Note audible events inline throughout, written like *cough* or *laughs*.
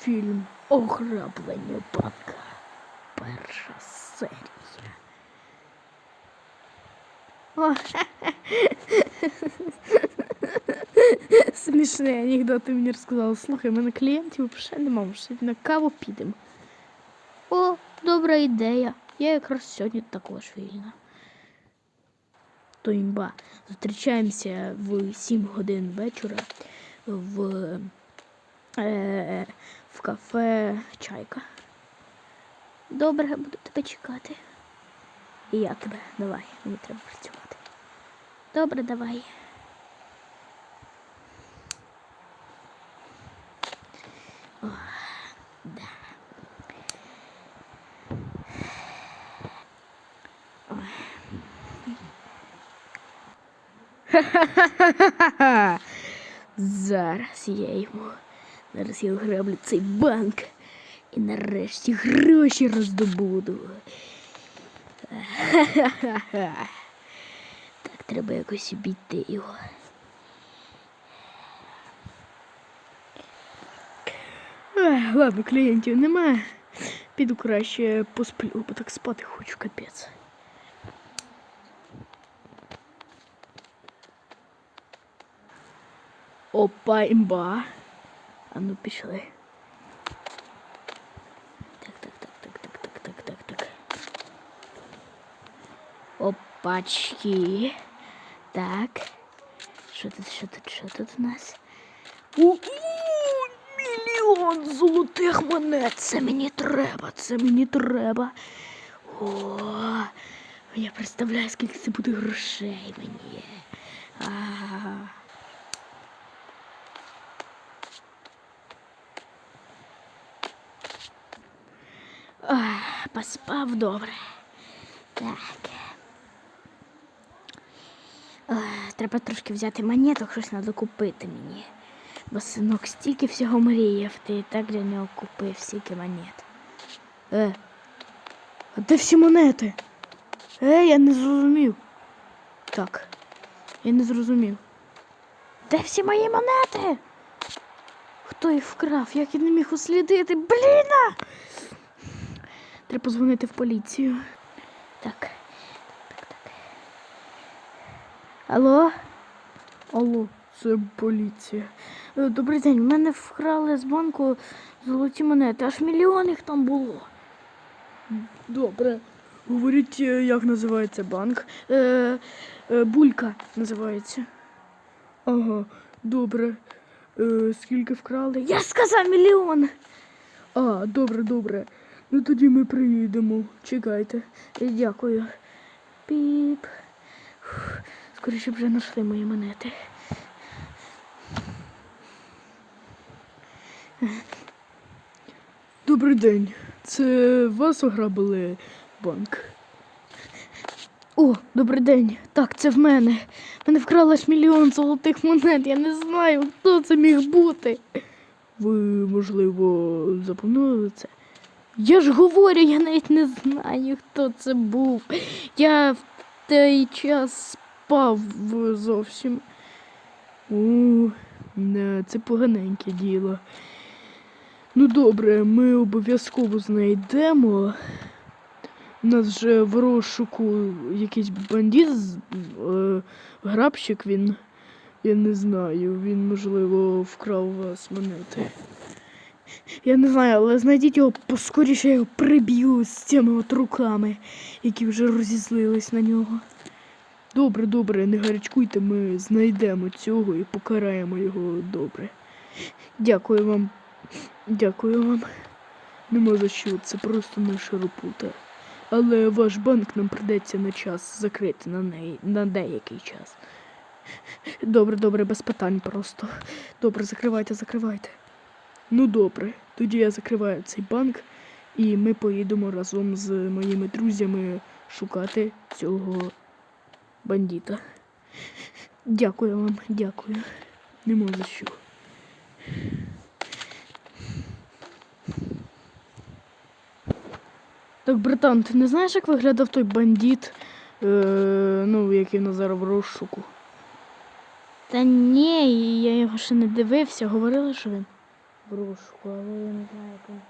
Фільм Ограблення банка. Перша серія. *laughs* Смішний анекдот ти мені розказала. Слухай, в мене клієнтів взагалі нема, може сьогодні на каву підемо. О, добра ідея. Я якраз сьогодні також вільна. То імба. Зустрічаємося в 7 годин вечора в, е, в кафе Чайка. Добре, буду тебе чекати. І я тебе. Давай, мені треба працювати. Добре, давай. О. Ха-ха-ха-ха-ха. *laughs* Зараз я йому. Зараз я ограблю цей банк. І нарешті гроші роздобуду. *laughs* Так, треба якось обійти його. Ладно, клієнтів немає. Піду краще посплю, бо так спати хочу капець. Опа, імба. Ну пішли. Так, так, так, так, так, так, так, так, так. Опачки. Так. Що тут, що тут, що тут у нас? У, мільйон золотих монет. Це мені треба, це мені треба. О, я представляю, скільки це буде грошей мені. А. Ах, поспав добре. Так. Ах, треба трошки взяти монеток, щось треба купити мені. Бо синок стільки всього мріяв, ти і так для нього купив стільки монет. Е. А де всі монети? Е, я не зрозумів. Так. Я не зрозумів. Де всі мої монети? Хто їх вкрав? Як я не міг услідити? Бліна! Треба позвонити в поліцію. Так. Так, так, так. Алло? Алло, це поліція. Е, Добрий день, в мене вкрали з банку золоті монети, аж мільйон їх там було. Добре. Говоріть, е, як називається банк? Е, е, булька називається. Ага, добре. Е, скільки вкрали? Я сказав мільйон. А, добре, добре. Ну тоді ми приїдемо. Чекайте. Е, Дякую. Піп. Скоріше вже знайшли мої монети. Добрий день. Це вас ограбили банк? О, добрий день. Так, це в мене. Мене вкрали аж мільйон золотих монет. Я не знаю, хто це міг бути. Ви, можливо, запомнили це? Я ж говорю, я навіть не знаю, хто це був. Я в той час спав зовсім. О, не, це поганеньке діло. Ну добре, ми обов'язково знайдемо. У нас вже в розшуку якийсь бандит, з- е, грабщик він. Я не знаю, він, можливо, вкрав у вас монети. Я не знаю, але знайдіть його поскоріше я його приб'ю з цими от руками, які вже розізлились на нього. Добре, добре, не гарячкуйте, ми знайдемо цього і покараємо його добре. Дякую вам. Дякую вам. Нема за що, це просто наша робота. Але ваш банк нам придеться на час закрити на неї на деякий час. Добре, добре, без питань просто. Добре, закривайте, закривайте. Ну добре, тоді я закриваю цей банк, і ми поїдемо разом з моїми друзями шукати цього бандита. Дякую вам, дякую. Нема за що. Так, братан, ти не знаєш, як виглядав той бандит, е, ну, який зараз в розшуку? Та ні, я його ще не дивився, говорили, що він. Брошку, але я не знаю, як він.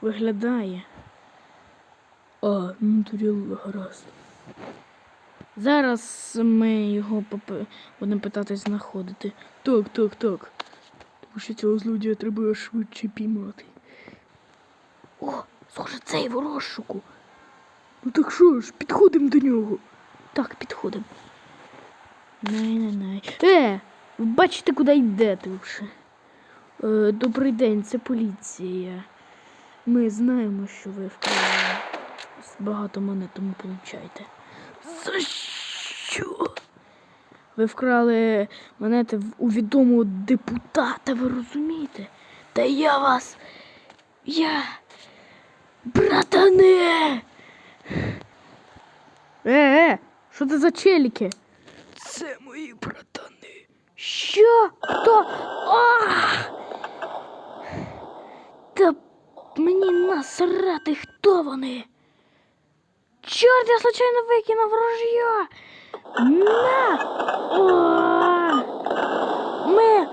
Виглядає. А, ну гаразд. Зараз ми його попи- будемо питатись знаходити. Так, так, так. Тому що цього злодія треба швидше піймати. О, схоже, цей в розшуку. Ну так що ж, підходимо до нього. Так, підходимо. Най-най-най. Е, бачите, куди йдете вже. Е, добрий день, це поліція. Ми знаємо, що ви вкрали багато монет, тому получайте. За що? Ви вкрали монети у відомого депутата, ви розумієте? Та я вас. Я. Братане! Е, е, що це за челіки? Це мої братани. Що? Хто? Ах! Та мені насрати, хто вони? Чорт, я случайно викинув ружье. На! О! Ми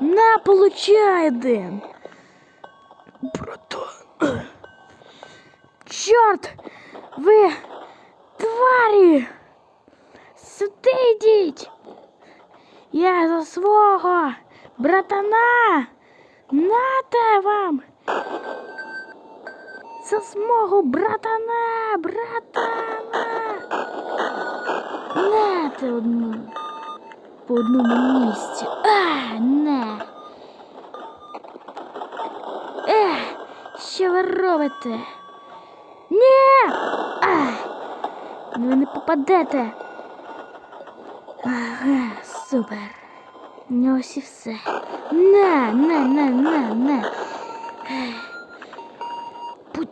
на получай один. Братан. Чорт! Ви тварі! Сюди йдіть! Я за свого братана! Нате вам! За свого братана! Братана! Нате одну. По одному місці. А, не. Ех, що ви робите? Ні! А, ви не попадете. Ага, супер. Ну ось і все. Не, не, не, не, не.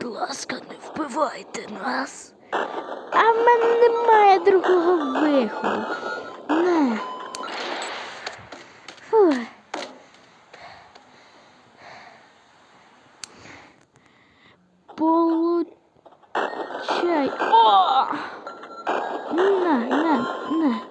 Будь ласка, не вбивайте нас. А в мене немає другого виходу. Не. Фу. Получай. О! На, на, на.